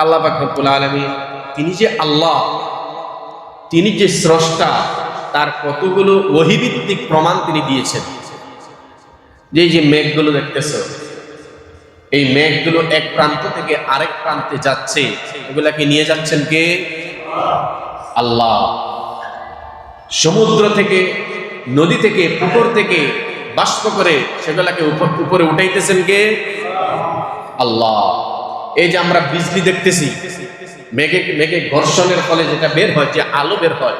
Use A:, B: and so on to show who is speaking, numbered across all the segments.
A: আল্লাহ বাকরুল আলমী তিনি যে আল্লাহ, তিনি যে স্রষ্টা, তার কতগুলো ওহিভিত্তিক প্রমাণ তিনি দিয়েছেন। যে যে মেঘগুলো দেখতেছ, এই মেঘগুলো এক প্রান্ত থেকে আরেক প্রান্তে যাচ্ছে, এগুলাকে নিয়ে যাচ্ছেন কে? আল্লাহ। সমুদ্র থেকে, নদী থেকে, পুকুর থেকে বাষ্প করে সেগুলাকে উপর- উপরে উঠাইতেছেন কে? আল্লাহ। এই যে আমরা বিজলি দেখতেছি, মেঘে মেঘে ঘর্ষণের ফলে যেটা বের হয়, যে আলো বের হয়,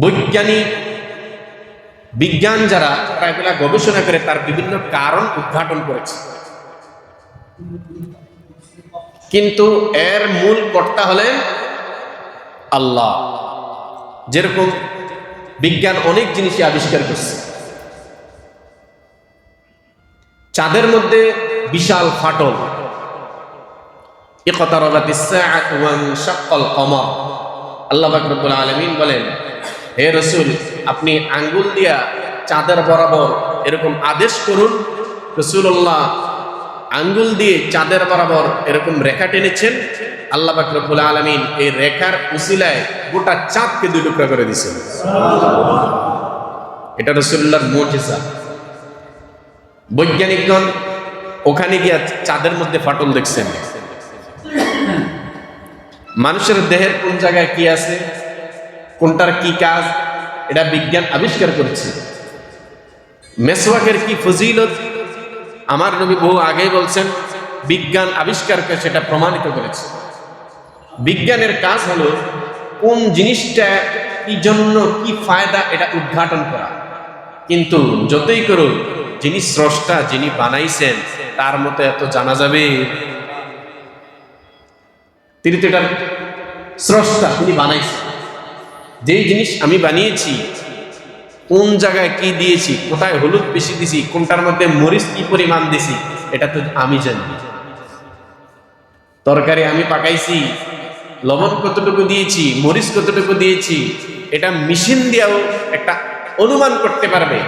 A: বৈজ্ঞানিক, বিজ্ঞান যারা, তারা এগুলা গবেষণা করে তার বিভিন্ন কারণ উদ্ঘাটন করেছে। কিন্তু এর মূল কর্তা হলেন আল্লাহ। যেরকম বিজ্ঞান অনেক জিনিসই আবিষ্কার করছে। চাঁদের মধ্যে বিশাল ফাটল। আল্লাহ পাক রব্বুল আলামিন বলেন, হে রসুল, আপনি আঙ্গুল দিয়া চাঁদের বরাবর এরকম আদেশ করুন। রসুল্লাহ আঙ্গুল দিয়ে চাঁদের বরাবর এরকম রেখা টেনেছেন। আল্লাহ পাক রব্বুল আলামিন এই রেখার উসিলায় গোটা চাঁদকে দুই টুকরা করে দিয়েছেন। এটা রসুল্লাহর মুজিজা। বৈজ্ঞানিকগণ ওখানে গিয়া চাঁদের মধ্যে ফাটল দেখছেন। মানুষের দেহের কোন জায়গায় কি আছে, কোনটার কি কাজ, এটা বিজ্ঞান আবিষ্কার করেছে। মেসওয়াকের কি ফজিলত, আমার নবী বহু আগেই বলছেন, বিজ্ঞান আবিষ্কার করে সেটা প্রমাণিত করেছে। বিজ্ঞানের কাজ হলো কোন জিনিসটা কি জন্য কি ফায়দা, এটা উদ্ঘাটন করা। কিন্তু যতই করুক যিনি স্রষ্টা, যিনি বানাইছেন, তার মতো এত জানা যাবে? তিনি তো এটার স্রষ্টা তিনি বানাইছেন। যেই জিনিস আমি বানিয়েছি, কোন জায়গায় কি দিয়েছি, কোথায় হলুদ বেশি দিছি, কোনটার মধ্যে মরিচ কি পরিমাণ দিছি, এটা তো আমি জানি। তরকারি আমি পাকাইছি, লবণ কতটুকু দিয়েছি, মরিচ কতটুকু দিয়েছি, এটা মেশিন দিয়েও একটা অনুমান করতে পারবে।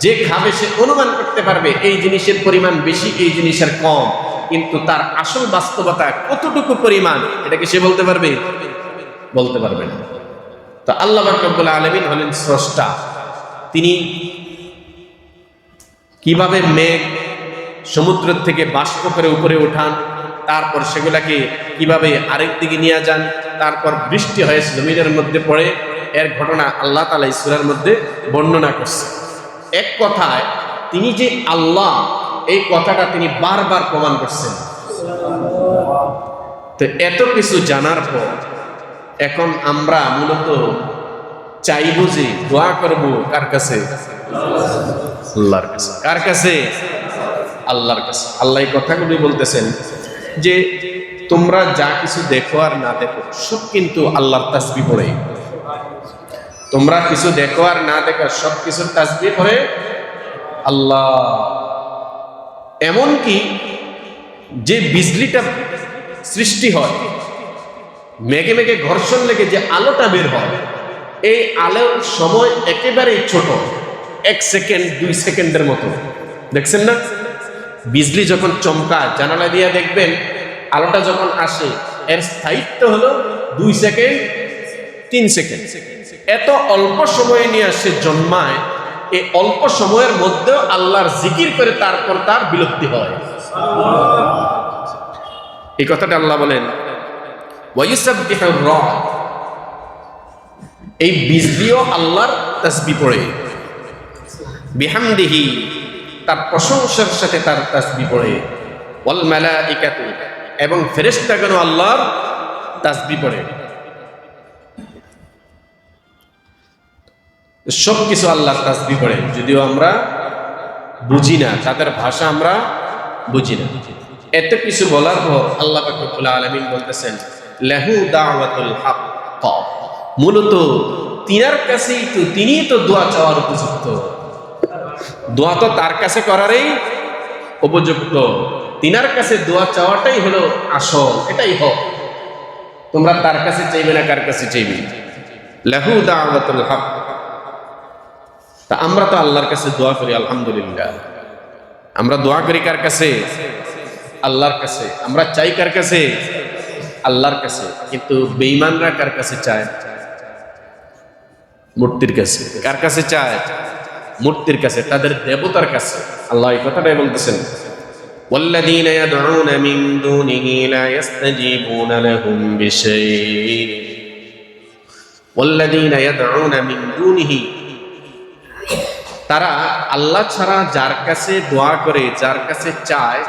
A: যে খাবে সে অনুমান করতে পারবে, এই জিনিসের পরিমাণ বেশি, এই জিনিসের কম। কিন্তু তার আসল বাস্তবতা কতটুকু পরিমাণ এটাকে সে বলতে পারবে? বলতে পারবে না। তো আল্লাহ রব্বুল আলমিন হলেন স্রষ্টা। তিনি কীভাবে মেঘ সমুদ্র থেকে বাষ্প করে উপরে উঠান, তারপর সেগুলাকে কীভাবে আরেক দিকে নিয়ে যান, তারপর বৃষ্টি হয়ে জমিনের মধ্যে পড়ে, এর ঘটনা আল্লাহ তালা ইসুরের মধ্যে বর্ণনা করছে। এক কথায়, তিনি যে আল্লাহ, এই কথাটা তিনি বারবার প্রমাণ করছেন। তো এত কিছু জানার পর, এখন আমরা মূলত চাইব যে দোয়া করব কার কাছে? আল্লাহর কাছে। কার কাছে? আল্লাহর কাছে। আল্লাহ কথাগুলি বলতেছেন যে তোমরা যা কিছু দেখো আর না দেখো, সব কিন্তু আল্লাহর তাসবি পড়ে। তোমরা কিছু দেখো আর না দেখো সব কিছুর তাসবি পড়ে আল্লাহ। এমনকি যে বিজলিটা সৃষ্টি হয়, মেঘে মেঘে ঘর্ষণ লেগে যে আলোটা বের হয়, এই আলোর সময় একেবারেই ছোট, এক সেকেন্ড, দুই সেকেন্ডের মতো। দেখছেন না? বিজলি যখন চমকায় জানালা দিয়ে দেখবেন, আলোটা যখন আসে, এর স্থায়িত্ব হলো দুই সেকেন্ড তিন সেকেন্ড। এত অল্প সময় নিয়ে আসে জন্মায়, এই অল্প সময়ের মধ্যেও আল্লাহর জিকির করে তারপর তার বিলুপ্তি হয়। এই কথাটা আল্লাহ বলেন এই বিজলিও আল্লাহর তাসবি পড়ে। বিহামদিহি, তার প্রশংসার সাথে তার তাসবি পড়ে। ওয়াল মালাইকাতু, এবং ফেরেশতাগণ আল্লাহর তাসবি পড়ে। সব কিছু আল্লাহর তাসবি পড়ে। যদিও আমরা বুঝি না, তাদের ভাষা আমরা বুঝি না। এত কিছু বলার পর আল্লাহ আলমিন বলতেছেন, লেহু দাওয়াতুল হক মূলত তিনার কাছেই তো, তিনিই তো দোয়া চাওয়ার উপযুক্ত। দোয়া তো তার কাছে করারই উপযুক্ত। তিনার কাছে দোয়া চাওয়াটাই হলো আসল, এটাই হক। তোমরা তার কাছে চাইবে না কার কাছে চাইবে? লেহু দাওয়াতুল হক তা আমরা তো আল্লাহর কাছে দোয়া করি আলহামদুলিল্লাহ আমরা দোয়া করি কার কাছে আল্লাহর কাছে আমরা চাই কার কাছে আল্লাহর কাছে কিন্তু বেঈমানরা কার কাছে চায় মূর্তির কাছে কার কাছে চায় মূর্তির কাছে তাদের দেবতার কাছে আল্লাহ এই কথাটাই বলতেছেন والذين يدعون من دونه لا يستجيبون لهم بشيء والذين يدعون من دونه তারা আল্লাহ ছাড়া যার কাছে দোয়া করে, যার কাছে চায়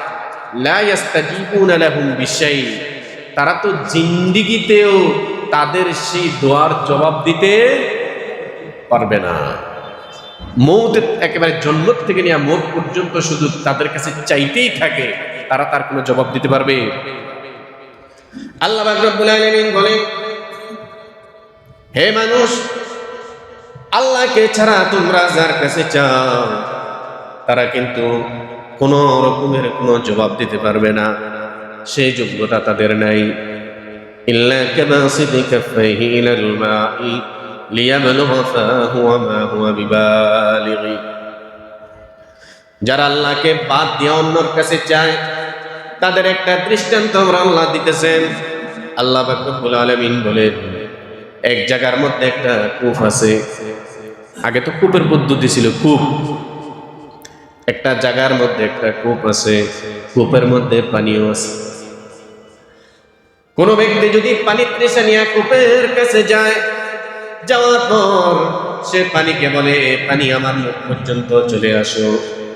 A: তারা তো জিন্দিগিতেও তাদের সেই দোয়ার জবাব দিতে পারবে না। মৌত একেবারে জন্ম থেকে নিয়ে মৌত পর্যন্ত শুধু তাদের কাছে চাইতেই থাকে, তারা তার কোনো জবাব দিতে পারবে। আল্লাহ বলেন, হে মানুষ আল্লাহকে ছাড়া তোমরা যার কাছে চাও, তারা কিন্তু কোন রকমের কোনো জবাব দিতে পারবে না। সেই যোগ্যতা তাদের নাই। কাফাইহি ইলাল মাই লিয়াবলুগা ফাহু ওয়া মা হুয়া বিবালিগি। যারা আল্লাহকে বাদ দিয়ে অন্যর কাছে চায়, তাদের একটা দৃষ্টান্ত আমরা আল্লাহ দিতেছেন। আল্লাহ রব্বুল আলামিন বলেন এক জায়গার মধ্যে একটা কূপ আছে। আগে তো কূপের পদ্ধতি ছিল কূপ। একটা জায়গার মধ্যে একটা কূপ আছে, কূপের মধ্যে পানিও আছে। কোন ব্যক্তি যদি পানি তৃষা নিয়ে কূপের কাছে যায়, যাওয়ার পর সে পানিকে বলে, পানি আমার মুখ পর্যন্ত চলে আসো,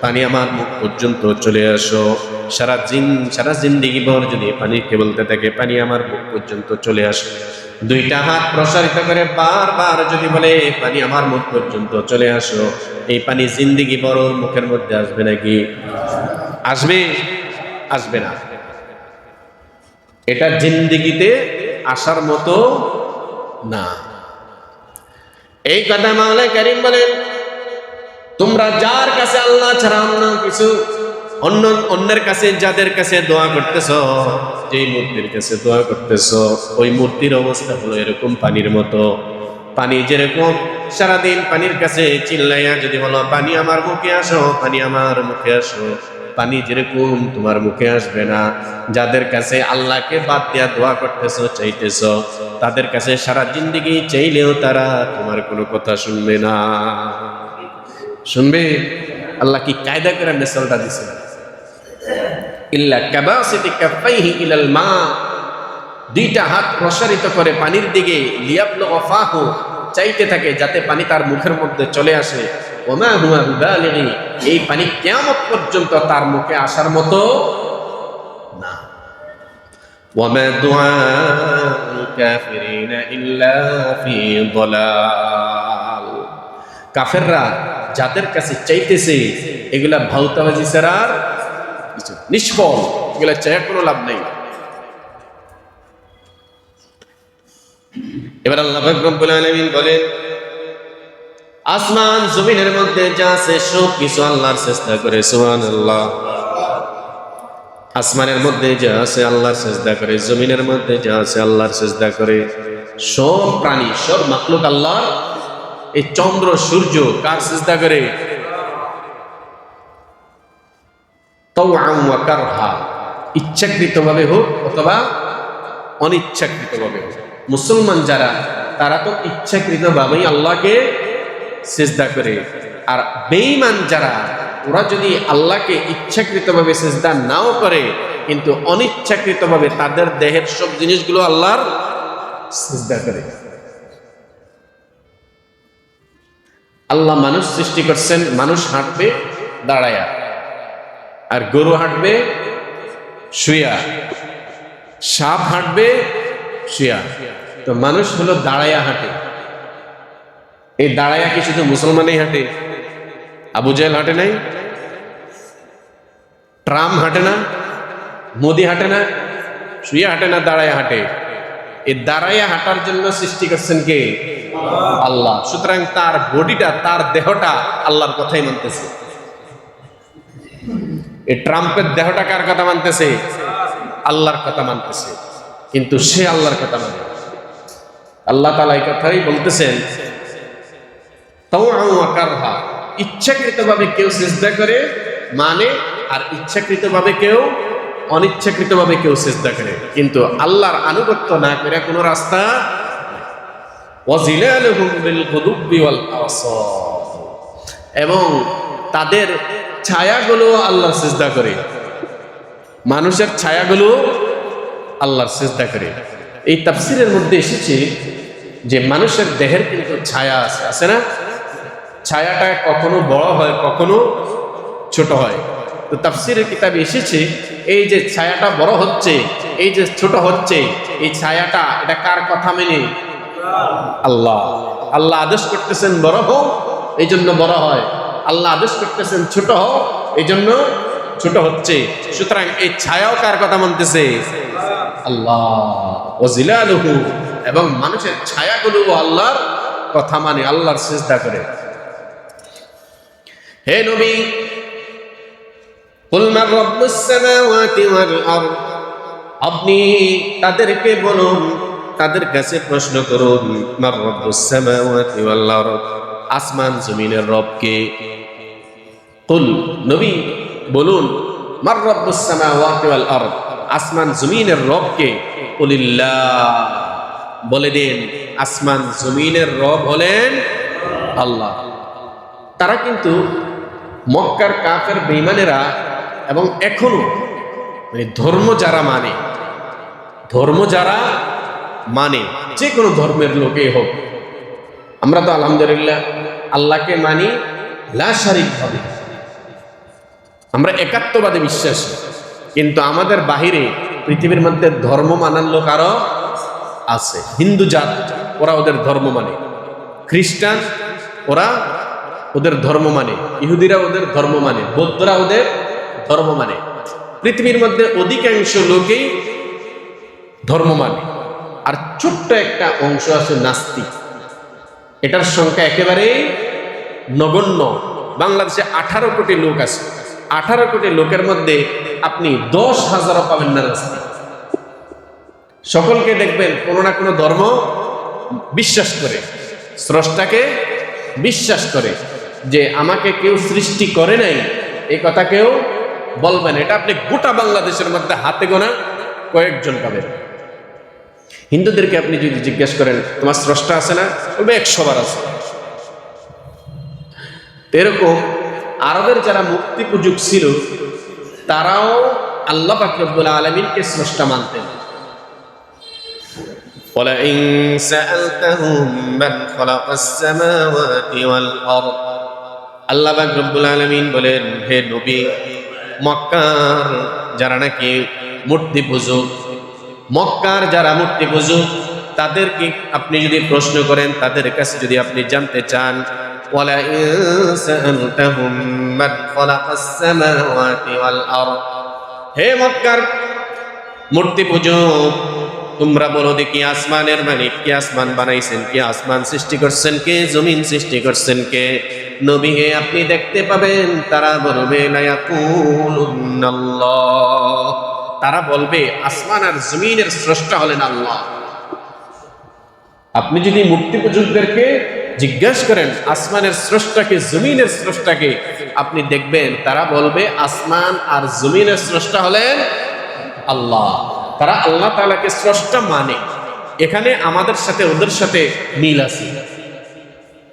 A: পানি আমার মুখ পর্যন্ত চলে আসো। সারা জিন, সারা জিন্দিগি ভর যদি পানি কে বলতে থাকে, পানি আমার মুখ পর্যন্ত চলে আসো। দুইটা হাত প্রসারিত করে বারবার যদি বলে পানি আমার মুখ পর্যন্ত চলে আসো এই পানি জিন্দিগি বড় মুখের মধ্যে আসবে নাকি? আসবে আসবে না। এটা জিন্দিগিতে আসার মতো না। এই কথা মাওলা করিম বলেন, তোমরা যার কাছে আল্লাহ ছাড়া অন্য কিছু, অন্য, অন্যের কাছে, যাদের কাছে দোয়া করতেছ যেই মূর্তির কাছে দোয়া করতেছ, ওই মূর্তির অবস্থা হলো এরকম পানির মতো। পানি যেরকম সারাদিন পানির কাছে চিল্লাইয়া যদি বলো, পানি আমার মুখে আসো, পানি আমার মুখে আসো। পানি যেরকম তোমার মুখে আসবে না। যাদের কাছে আল্লাহকে বাদ দিয়া দোয়া করতেছ, চাইতেছ, তাদের কাছে সারা জিন্দিগি চাইলেও তারা তোমার কোনো কথা শুনবে না। শুনবে? আল্লাহ কি কায়দা করে মেসালটা দিছে? ইল্লা কাবাসিতি কাফাইহি ইলাল মা। দুইটা হাত প্রসারিত করে পানির দিকে লিয়াবলু ফাহু চাইতে থাকে যাতে পানি তার মুখের মধ্যে চলে আসে। ওমা হুয়া বিবালিগি, এই পানি কিয়ামত পর্যন্ত তার মুখে আসার মতো না। ওয়ামা দুআউল কাফিরিনা ইল্লা ফি দালাল। কাফেররা যাদের কাছে চাইতেছে, এগুলা ভাউতাবাজি ছাড়া কিছু নিষ্ফল। এগুলা চাই কোনো লাভ নেই। এবার আল্লাহ রব্বুল আলামিন বলেন, আসমান জমিনের মধ্যে যা আছে সব কিছু আল্লাহর চেষ্টা করে, সুবহানাল্লাহ। আসমানের মধ্যে যা আছে আল্লাহর চেষ্টা করে, জমিনের মধ্যে যা আছে আল্লাহর চেষ্টা করে। সব প্রাণী, সব মাখলুক আল্লাহ, এই চন্দ্র, সূর্য কার চেষ্টা করে? ইচ্ছাকৃতভাবে হোক অথবা অনিচ্ছাকৃতভাবে হোক। মুসলমান যারা, তারা তো ইচ্ছাকৃতভাবেই আল্লাহকে সেজদা করে। আর বেঈমান যারা, ওরা যদি আল্লাহকে ইচ্ছাকৃতভাবে সেজদা নাও করে, কিন্তু অনিচ্ছাকৃতভাবে তাদের দেহের সব জিনিসগুলো আল্লাহর সেজদা করে। আল্লাহ মানুষ সৃষ্টি করছেন, মানুষ হাঁটবে, দাঁড়ায়া। আর গরু হাঁটবে, শুয়া। সাপ হাঁটবে, শুয়া। তো মানুষ হলো দাঁড়ায়া হাঁটে। এই দাঁড়ায়া কি শুধু মুসলমানই হাঁটে? আবু জাহেল হাঁটে নাই? ট্রাম হাঁটে না? মোদি হাঁটে না? শুয়ে হাঁটে না দাঁড়ায় হাঁটে। এই দাঁড়াইয়া হাঁটার জন্য সৃষ্টি করছেন কে? আল্লাহ। সুতরাং তার বডিটা, তার দেহটা আল্লাহর কথাই মানতেছে। এই ট্রাম্পের দেহটা কার কথা মানতেছে? আল্লাহর কথা মানতেছে। কিন্তু সে আল্লাহর কথা মানে। আল্লাহ তালা এই কথাই বলতেছেন তাও কারহা। ইচ্ছাকৃতভাবে কেউ চেষ্টা করে মানে আর ইচ্ছাকৃতভাবে কেউ অনিচ্ছাকৃতভাবে কেউ চেষ্টা করে। কিন্তু আল্লাহর আনুগত্য না করে কোনো রাস্তা। এবং তাদের ছায়াগুলো আল্লাহর সিজদা করে। মানুষের ছায়াগুলো আল্লাহর সিজদা করে। এই তাফসিরের মধ্যে এসেছে যে মানুষের দেহের কিন্তু ছায়া আছে আছে না? ছায়াটা কখনো বড় হয়, কখনো ছোট হয়। তো তাফসিরের কিতাবে এসেছে, এই যে ছায়াটা বড় হচ্ছে, এই যে ছোট হচ্ছে, এই ছায়াটা এটা কার কথা মেনে? আল্লাহ। আল্লাহ আদেশ করতেছেন বড় হোক, এই জন্য বড় হয়। আল্লাহ আদেশ করতেছেন, ছোট হও। এই জন্য ছোট হচ্ছে। সুতরাং এই ছায়াও কার কথা মানতেছে? আল্লাহ। এবং মানুষের ছায়াগুলো আল্লাহর কথা মানে আল্লাহর চেষ্টা করে। হে নবী আপনি তাদেরকে বলুন, তাদের কাছে প্রশ্ন করুন আসমান জমিনের রবকে কুল, নবী বলুন, মার রব্বুস সামাওয়াতি ওয়াল আরদ আসমান জমিনের রবকে কুলিল্লাহ বলে দিন। আসমান জমিনের রব হলেন আল্লাহ। তারা কিন্তু মক্কার কাফের বেইমানেরা এবং এখনও মানে ধর্ম যারা মানে ধর্ম যারা মানে যে কোনো ধর্মের লোকেই হোক, আমরা তো আলহামদুলিল্লাহ আল্লাহকে মানি লাশারিক ভাবে আমরা একাত্মবাদে বিশ্বাসী। কিন্তু আমাদের বাহিরে পৃথিবীর মধ্যে ধর্ম মানার লোক আরও আছে। হিন্দু জাত, ওরা ওদের ধর্ম মানে। খ্রিস্টান, ওরা ওদের ধর্ম মানে। ইহুদিরা ওদের ধর্ম মানে। বৌদ্ধরা ওদের ধর্ম মানে। পৃথিবীর মধ্যে অধিকাংশ লোকেই ধর্ম মানে। আর ছোট্ট একটা অংশ আছে নাস্তিক। এটার সংখ্যা একেবারেই নগণ্য। বাংলাদেশে আঠারো কোটি লোক আছে। আঠারো কোটি লোকের মধ্যে আপনি দশ হাজারও পাবেন না সকলকে দেখবেন কোনো না কোনো ধর্ম বিশ্বাস করে, স্রষ্টাকে বিশ্বাস করে যে আমাকে কেউ সৃষ্টি করে নাই, এই কথা কেউ বলবেন এটা আপনি গোটা বাংলাদেশের মধ্যে হাতে গোনা কয়েকজন পাবেন। হিন্দুদেরকে আপনি যদি জিজ্ঞেস করেন, তোমার স্রষ্টা আছে না? বলবে, একশো বার আছে। এরকম আরবের যারা মুক্তি পূজক ছিল তারাও আল্লাহ পাকরবুল আলমিনকে স্রষ্টা মানতেন
B: ولئن سألتهم من خلق السماوات والأرض
A: আল্লাহ পাক রব্বুল আলমিন বলেন হে নবী মক্কার যারা নাকি মূর্তি পূজক মক্কার যারা মূর্তি পূজক তাদেরকে আপনি যদি প্রশ্ন করেন তাদের কাছে যদি আপনি জানতে চান
B: ولئن سألتهم من خلق السماوات والأرض
A: হে মক্কার মূর্তি পূজক তোমরা বলো দেখি আসমানের মালিক কে আসমান বানাইছেন কে আসমান সৃষ্টি করছেন কে জমিন সৃষ্টি করছেন কে নবী হে আপনি দেখতে পাবেন তারা বলবে লা ইয়াকুলুন্নাল্লাহ। তারা বলবে আসমান আর জমিনের স্রষ্টা হলেন আল্লাহ আপনি যদি মূর্তি পূজকদেরকে জিজ্ঞাসা করেন, আসমানের স্রষ্টাকে, জমিনের স্রষ্টাকে। আপনি দেখবেন তারা বলবে, আসমান আর জমিনের স্রষ্টা হলেন আল্লাহ। তারা আল্লাহ তাআলাকে স্রষ্টা মানে। এখানে আমাদের সাথে, ওদের সাথে মিল আছে।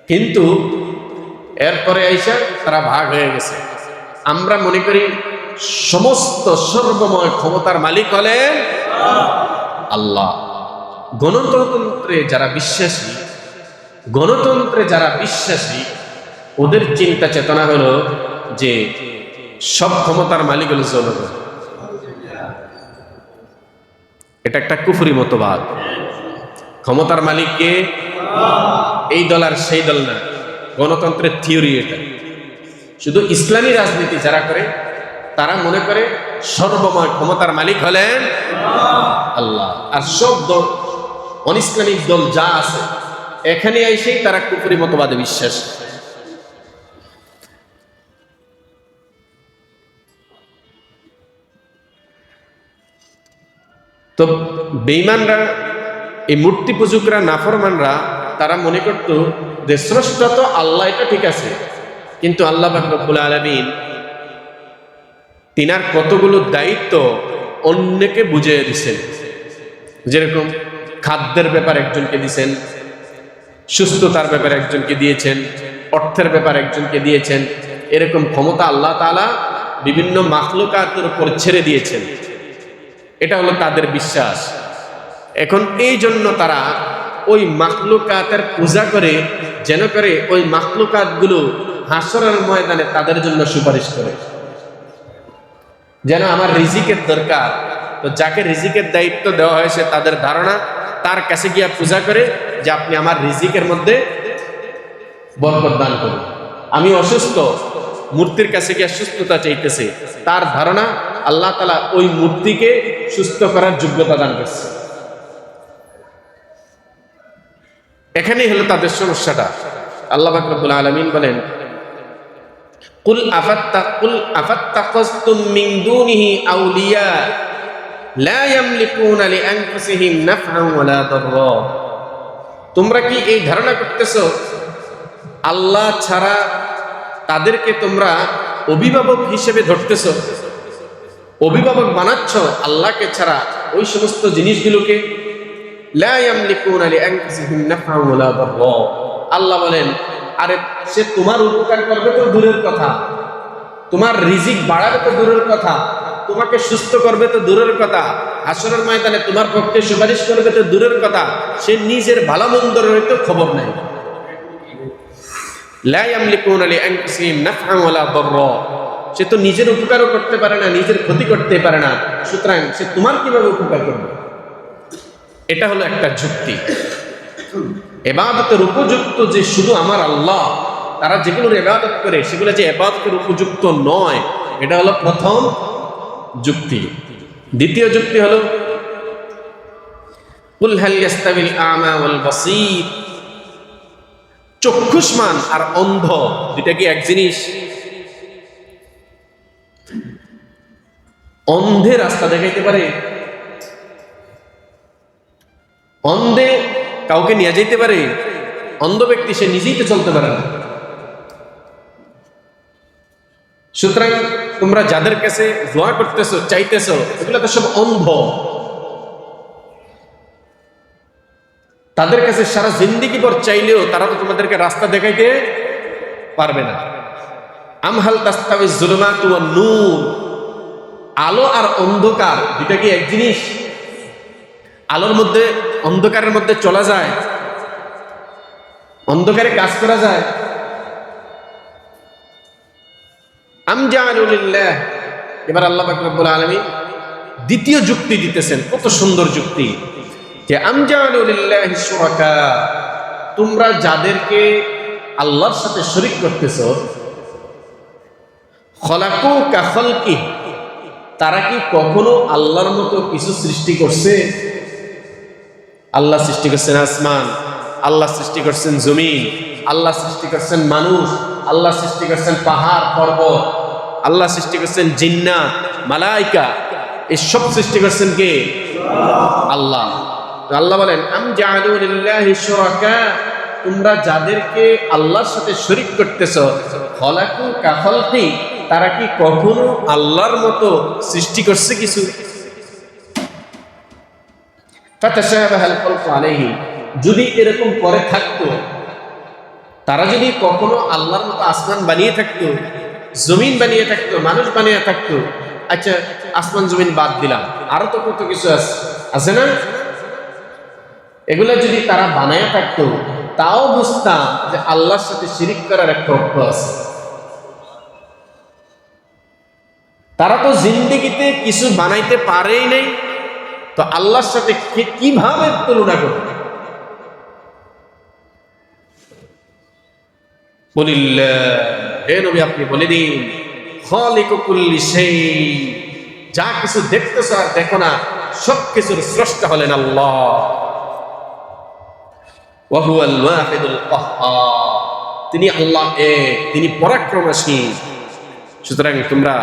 A: কিন্তু এরপরে আইসা তারা ভাগ হয়ে গেছে। আমরা মনে করি, সমস্ত সর্বময় ক্ষমতার মালিক হলেন আল্লাহ। গণতন্ত্রে যারা বিশ্বাসী গণতন্ত্রে যারা বিশ্বাসী, ওদের চিন্তা চেতনা হলো যে সব ক্ষমতার মালিক হলো জনগণ। এটা একটা কুফুরি মতবাদ। ক্ষমতার মালিককে এই দল আর সেই দল না। গণতন্ত্রের থিওরি এটা। শুধু ইসলামী রাজনীতি যারা করে, তারা মনে করে সর্বময় ক্ষমতার মালিক হলেন আল্লাহ। আর সব দল অন ইসলামিক দল যা আছে এখানে এসেই তারা কুপুরি মতবাদে বিশ্বাস তো বেইমানরা এই মূর্তি পূজকরা, নাফরমানরা, তারা মনে করত যে স্রষ্টা তো আল্লাহ, এটা ঠিক আছে। কিন্তু আল্লাহ রব্বুল আলমিন তিনার কতগুলো দায়িত্ব অন্যকে বুঝিয়ে দিছেন। যেরকম খাদ্যের ব্যাপার একজনকে দিছেন সুস্থতার ব্যাপারে একজনকে দিয়েছেন, অর্থের ব্যাপারে একজনকে দিয়েছেন, এরকম ক্ষমতা আল্লাহ তাআলা বিভিন্ন মাখলুকাতের উপর ছেড়ে দিয়েছেন। এটা হলো তাদের বিশ্বাস। এখন এই জন্য তারা ওই মাখলুকাতের পূজা করে, যেন করে ওই মাখলুকাতগুলো হাসরের ময়দানে তাদের জন্য সুপারিশ করে। যেন আমার রিজিকের দরকার, তো যাকে রিজিকের দায়িত্ব দেওয়া হয়েছে তাদের ধারণা, তার কাছে গিয়া পূজা করে যে আপনি আমার রিজিকের মধ্যে বরকত দান করুন। আমি অসুস্থ, মূর্তির কাছে গিয়া সুস্থতা চাইতেছে। তার ধারণা আল্লাহ তালা ওই মূর্তিকে সুস্থ করার যোগ্যতা দান করছে। এখানেই হলো তাদের সমস্যাটা। আল্লাহ বাকরবুল আলমিন বলেন, কুল আফাত্তা, কুল আফাত্তাখাযতুম মিন দুনিহি আউলিয়া, লা ইয়ামলিকুনা লিআনফুসিহিম নাফআন ওয়ালা দাররা। তোমরা কি এই ধারণা করতেছো? আল্লাহ ছাড়া তাদেরকে তোমরা অভিভাবক হিসেবে ধরতেছো? অভিভাবক বানাচ্ছ আল্লাহকে ছাড়া ওই সমস্ত জিনিসগুলোকে? আল্লাহ বলেন, আরে, সে তোমার উপকার করবে তো দূরের কথা। তোমার রিজিক বাড়াবে তো দূরের কথা। তোমাকে সুস্থ করবে তো দূরের কথা। হাসরের ময়দানে তোমার পক্ষে সুপারিশ করবে তো দূরের কথা। সে নিজের ভালো মন্দর হয়তো খবর নাই। সে তো নিজের উপকারও করতে পারে না, নিজের ক্ষতি করতে পারে না। সুতরাং সে তোমার কীভাবে উপকার করবে? এটা হলো একটা যুক্তি। এবাদতের উপযুক্ত যে শুধু আমার আল্লাহ, তারা যেগুলোর এবাদত করে, সেগুলো যে এবাদতের উপযুক্ত নয়, এটা হলো প্রথম যুক্তি। দ্বিতীয় যুক্তি হলো চক্ষুষ্মান আর অন্ধ দুটা কি এক জিনিস? অন্ধে রাস্তা দেখাইতে পারে, অন্ধে কাউকে নিয়ে যেতে পারে, অন্ধ ব্যক্তি সে নিজেই তো চলতে পারে না। সুতরাং তোমরা যাদের কাছে দোয়া করতেছো, চাইতেছো, এগুলো তো সব অন্ধ। তাদের কাছে সারা জিন্দিগি পর চাইলেও তারা তো তোমাদেরকে রাস্তা দেখাইতে পারবে না। আমহাল তাস্তাবি জুলমাত ওয়ান নূর। আলো আর অন্ধকার দুটা কি এক জিনিস? আলোর মধ্যে, অন্ধকারের মধ্যে চলা যায়। অন্ধকারে কাজ করা যায়। আমজানুলিল্লাহ। এবার আল্লাহ রব্বুল আলমী দ্বিতীয় যুক্তি দিতেছেন, কত সুন্দর যুক্তি। যে আমজানুলিল্লাহ শুরাকা, তোমরা যাদেরকে আল্লাহর সাথে শরিক করতেছ, খলাকু কাফলকি তারা কি কখনো আল্লাহর মতো কিছু সৃষ্টি করছে? আল্লাহ সৃষ্টি করছেন আসমান, আল্লাহ সৃষ্টি করছেন জমিন, আল্লাহ সৃষ্টি করছেন মানুষ, আল্লাহ সৃষ্টি করছেন পাহাড়, পর্বত। আল্লাহ সৃষ্টি করছেন জিন্না, মালাইকা, এসব সৃষ্টি করছেন কে? আল্লাহ। আল্লাহ বলেন, আম তোমরা যাদেরকে আল্লাহর সাথে শরীক করতেছ, খলাকু কাখলকি তারা কি কখনো আল্লাহর মতো সৃষ্টি করছে কিছু? যদি এরকম করে থাকতো, তারা যদি কখনো আল্লাহর মতো আসমান বানিয়ে থাকতো জমিন বানিয়ে থাকতো, মানুষ বানিয়ে থাকতো। আচ্ছা আসমান জমিন বাদ দিলাম। আরও তো কত কিছু আছে। আছে না? এগুলো যদি তারা বানায় থাকতো, তাও বুঝতাম যে আল্লাহর সাথে শিরিক করার একটা অর্থ আছে। তারা তো জিন্দিগিতে কিছু বানাইতে পারেই নাই। তো আল্লাহর সাথে কীভাবে তুলনা করবে? বলিল্লাহ। হে নবী, আপনি বলে দিন, খালিকু কুল্লি সেই যা কিছু দেখতেছ আর দেখো না, সব কিছুর স্রষ্টা হলেন আল্লাহ। তিনি আল্লাহ এক, তিনি পরাক্রমশীল। সুতরাং তোমরা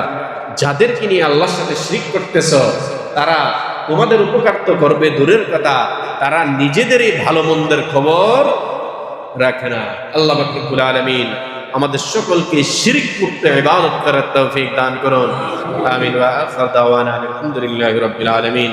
A: যাদেরকে নিয়ে আল্লাহর সাথে শিরিক করতেছ, তারা তোমাদের উপকার তো করবে দূরের কথা, তারা নিজেদেরই ভালো মন্দের খবর রাখে না। আল্লাহ বাকরুল আলমিন আমাদের সকলকে শিরিক মুক্ত ইবাদত করার তৌফিক দান করুন। আমিন ওয়া আখির দাওয়ানা আলহামদুলিল্লাহি রাব্বিল আলামিন।